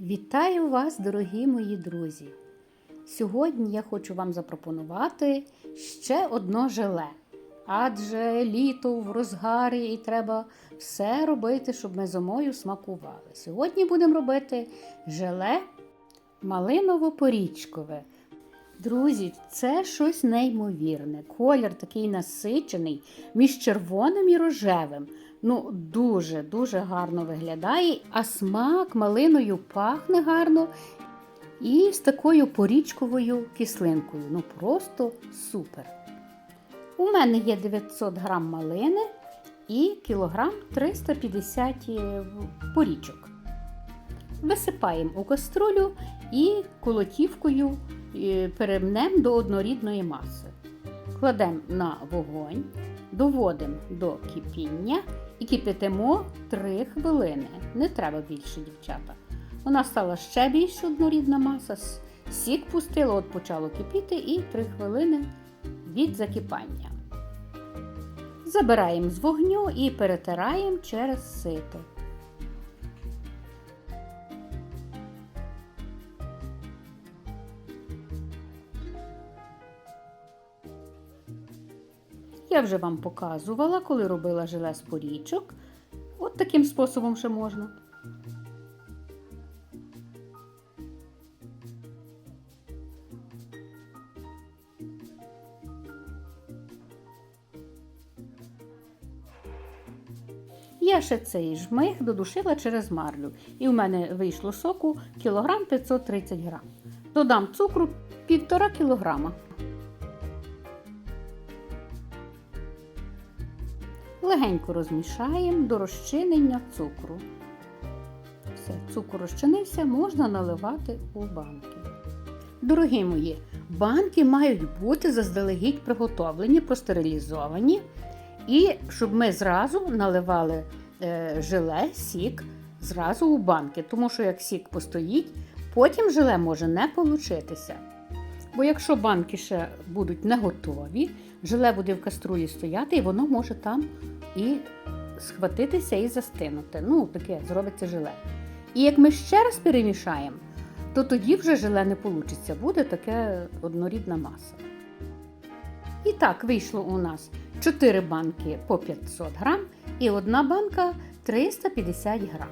Вітаю вас, дорогі мої друзі! Сьогодні я хочу вам запропонувати ще одно желе. Адже літо в розгарі і треба все робити, щоб ми зимою смакували. Сьогодні будемо робити желе малиново-порічкове. Друзі, це щось неймовірне. Колір такий насичений між червоним і рожевим. Ну, дуже-дуже гарно виглядає, а смак малиною пахне гарно і з такою порічковою кислинкою. Ну, просто супер. У мене є 900 грам малини і кілограм 350 порічок. Висипаємо у каструлю і колотівкою е, перемнемо до однорідної маси. Кладемо на вогонь, доводимо до кипіння і кипятимо 3 хвилини. Не треба більше, дівчата. Вона стала ще більш однорідна маса. Сік пустило, от почало кипіти і 3 хвилини від закипання. Забираємо з вогню і перетираємо через сито. Я вже вам показувала, коли робила желе з порічок. От таким способом ще можна. Я ще цей жмих додушила через марлю. І в мене вийшло соку кілограм 530 грам. Додам цукру 1,5 кілограма. Легенько розмішаємо до розчинення цукру. Все, цукор розчинився, можна наливати у банки. Дорогі мої, банки мають бути заздалегідь приготовлені, простерилізовані. І щоб ми зразу наливали е, желе, сік зразу у банки. Тому що як сік постоїть, потім желе може не получитися. Бо якщо банки ще будуть не готові, желе буде в каструлі стояти, і воно може там і схватитися і застинути. Ну, таке зробиться желе. І як ми ще раз перемішаємо, то тоді вже желе не вийде, буде таке однорідна маса. І так, вийшло у нас 4 банки по 500 грам і одна банка 350 грам.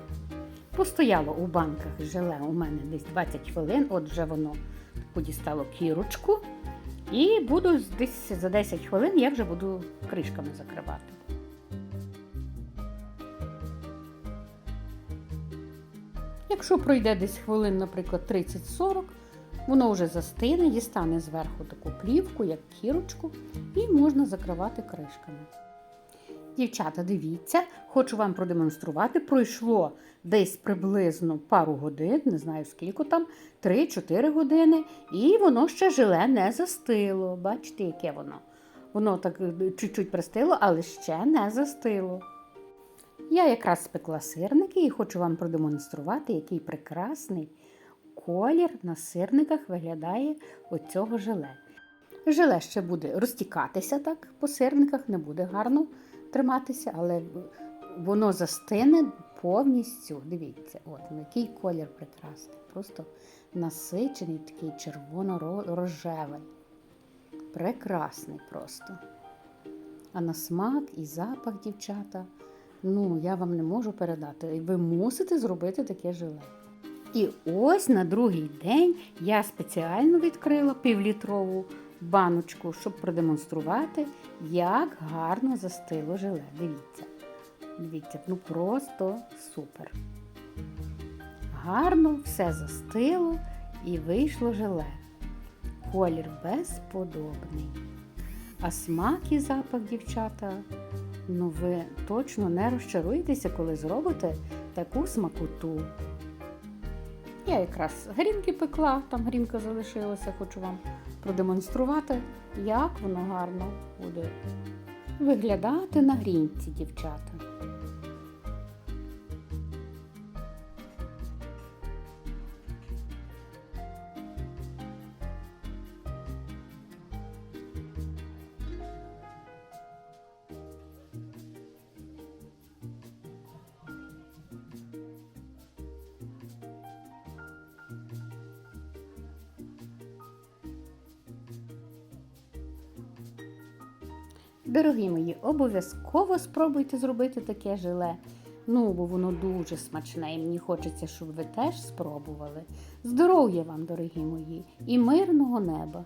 Постояло у банках желе у мене десь 20 хвилин, от вже воно подістало кірочку. І буду десь за 10 хвилин я вже буду кришками закривати. Якщо пройде десь хвилин, наприклад, 30-40, воно вже застине, дістане зверху таку плівку, як кірочку, і можна закривати кришками. Дівчата, дивіться, хочу вам продемонструвати. Пройшло десь приблизно пару годин, не знаю скільки там, 3-4 години, і воно ще желе не застило. Бачите, яке воно? Воно так чуть-чуть пристило, але ще не застило. Я якраз спекла сирники і хочу вам продемонструвати, який прекрасний колір на сирниках виглядає оцього желе. Желе ще буде розтікатися так по сирниках, не буде гарно триматися, але воно застине повністю. Дивіться, от який колір прекрасний. Просто насичений, такий червоно-рожевий. Прекрасний просто. А на смак і запах, дівчата, ну, я вам не можу передати. Ви мусите зробити таке желе. І ось на другий день я спеціально відкрила півлітрову баночку, щоб продемонструвати, як гарно застило желе. Дивіться. Дивіться, ну просто супер. Гарно все застило і вийшло желе. Колір безподобний. А смак і запах, дівчата, ну ви точно не розчаруєтеся, коли зробите таку смакоту. Я якраз грінки пекла, там грінка залишилася, хочу вам продемонструвати, як воно гарно буде виглядати на грінці, дівчата. Дорогі мої, обов'язково спробуйте зробити таке желе. Ну, бо воно дуже смачне, і мені хочеться, щоб ви теж спробували. Здоров'я вам, дорогі мої, і мирного неба!